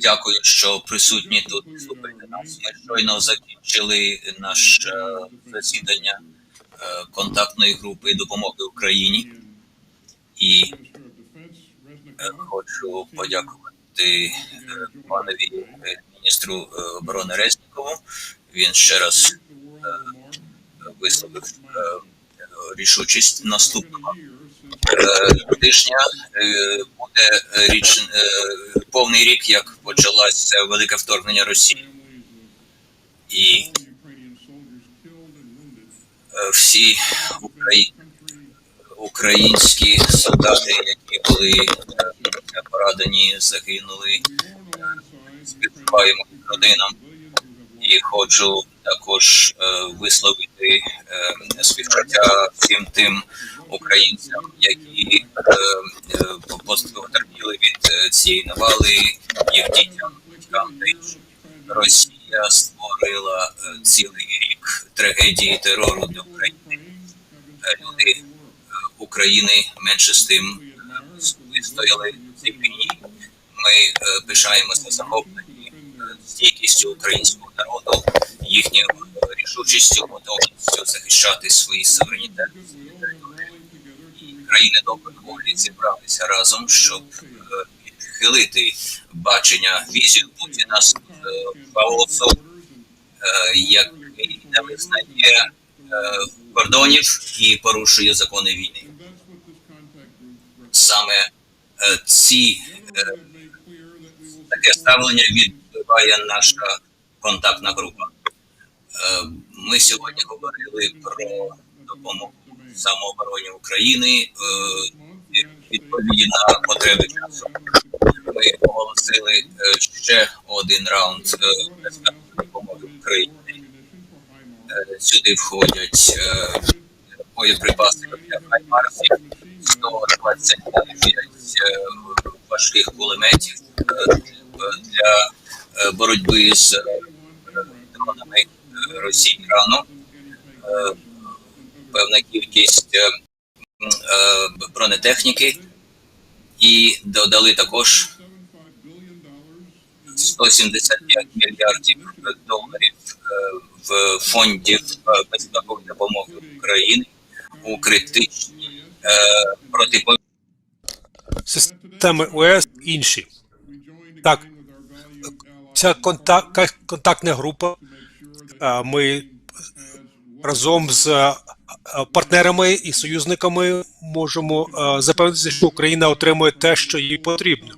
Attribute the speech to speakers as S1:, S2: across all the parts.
S1: Дякую, що присутні тут. Слухайте нас. Ми щойно закінчили наше засідання е, контактної групи допомоги Україні. І е, хочу подякувати е, панові е, міністру е, оборони Резнікову. Він ще раз е, висловив е, рішучість наступного е, тижня е, буде річ е, повний рік, як почалося велике вторгнення Росії, і е, всі Украї... українські солдати, які були е, поранені, загинули, співчуваємо родинам. І хочу також е, висловити співчуття всім тим українцям, які е, е, потерпіли від е, цієї навали, їх дітям, батькам та іншим. Росія створила е, цілий рік трагедії терору для України. Люди України менше з тим вистояли цій війні. Ми пишаємося захопленні е, стійкістю українського народу, їхньою рішучістю, готовністю захищати свої суверенітет. Країни доброї волі зібралися разом, щоб е, відхилити бачення візію Путіна е, хаосу, е, який не визнає кордонів і порушує закони війни. Саме ці таке ставлення відбиває наша контактна група. Ми сьогодні говорили про допомогу самообороні України е, відповіді на потреби часу. Ми оголосили е, ще один раунд е, допомоги Україні. Сюди входять боєприпаси для Хаймарсів, 129 е, важких кулеметів для боротьби з дронами Росії Ірану, е, певна кількість е, е, бронетехніки і додали також 175 мільярдів доларів е, в фонді е, безпекової допомоги України у критичній е, протиповітряній
S2: системи ОС інші. Так, ця контак, контактна група. Ми разом з партнерами і союзниками можемо а, запевнитися, що Україна отримує те, що їй потрібно.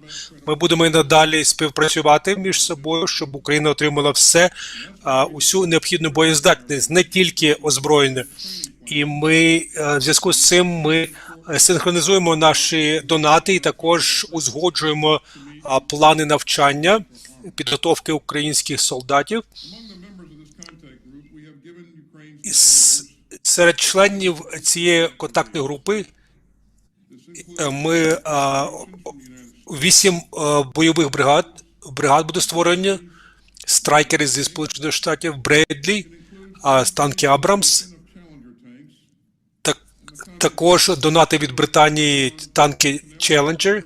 S2: Ми будемо і надалі співпрацювати між собою, щоб Україна отримала все, усю необхідну боєздатність, не тільки озброєння. І ми е, в зв'язку з цим ми е, синхронізуємо наші донати і також узгоджуємо плани навчання, підготовки українських солдатів. Серед членів цієї контактної групи е, ми вісім е, бойових бригад. Бригад буде створені, страйкери зі Сполучених Штатів, Бредлі, танки Абрамс. Так, також донати від Британії танки Challenger,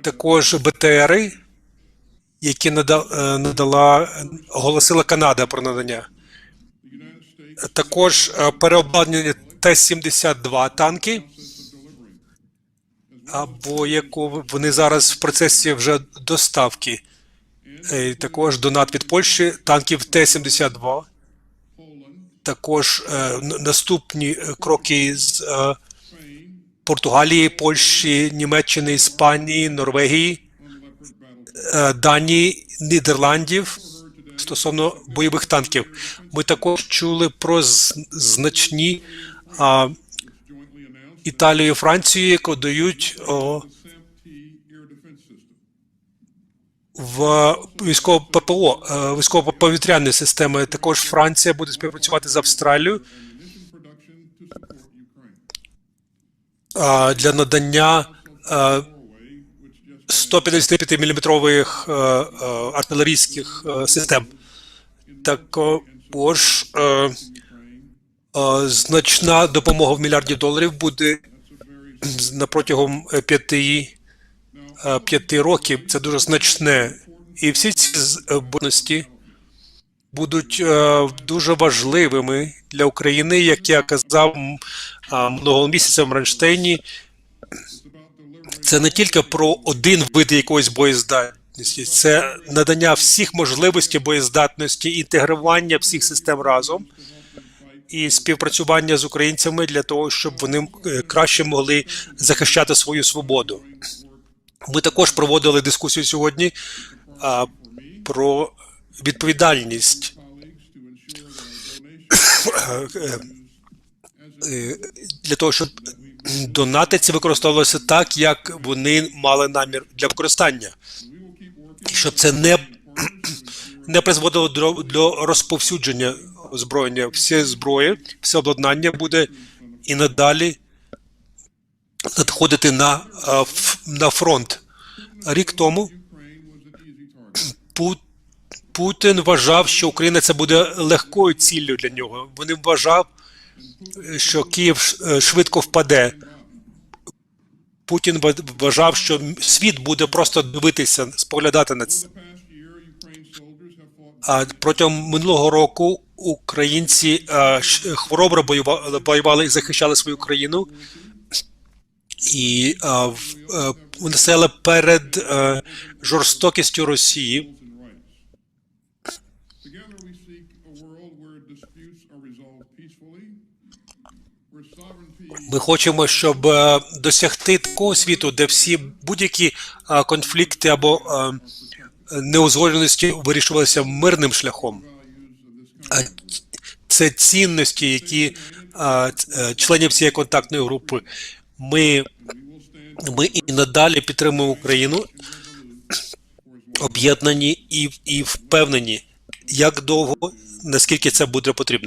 S2: також БТРи, які е, надала, оголосила Канада про надання. Також е, переобладнані Т-72 танки, або яку вони зараз в процесі вже доставки. Е, Також донат від Польщі танків Т-72. Також е, наступні е, кроки з е, Португалії, Польщі, Німеччини, Іспанії, Норвегії, е, Данії, Нідерландів стосовно бойових танків. Ми також чули про значні а, Італію і Францію, які дають о, в військово ППО, е, військово-повітряні системи. Також Франція буде співпрацювати з Австралією для надання е, 155 мм артилерійських е, систем. Також е, е, значна допомога в мільярді доларів буде протягом е, п'яти е, п'яти років це дуже значне. І всі ці здібності будуть е, дуже важливими для України, як я казав минулого місяця в Ранштейні. Це не тільки про один вид якоїсь боєздатності, це надання всіх можливостей боєздатності, інтегрування всіх систем разом і співпрацювання з українцями для того, щоб вони е, краще могли захищати свою свободу. Ми також проводили дискусію сьогодні а, про відповідальність е, е, для того, щоб донати ці використовувалися так, як вони мали намір для використання, щоб це не, не призводило до, до розповсюдження озброєння. Всі зброї, все обладнання буде і надалі надходити на, на фронт. Рік тому Пу- Путін вважав, що Україна це буде легкою ціллю для нього. Вони вважав, що Київ е, швидко впаде. Путін ва- вважав, що світ буде просто дивитися, споглядати на це. А протягом минулого року українці е, хоробро воювали, воювали і захищали свою країну. І в- е, вони стояли перед е, жорстокістю Росії. Ми хочемо, щоб е, досягти такого світу, де всі будь-які е, конфлікти або е, неузгодженості вирішувалися мирним шляхом. Це цінності, які членів цієї контактної групи. Ми, ми і надалі підтримуємо Україну, об'єднані і, і впевнені, як довго, наскільки це буде потрібно.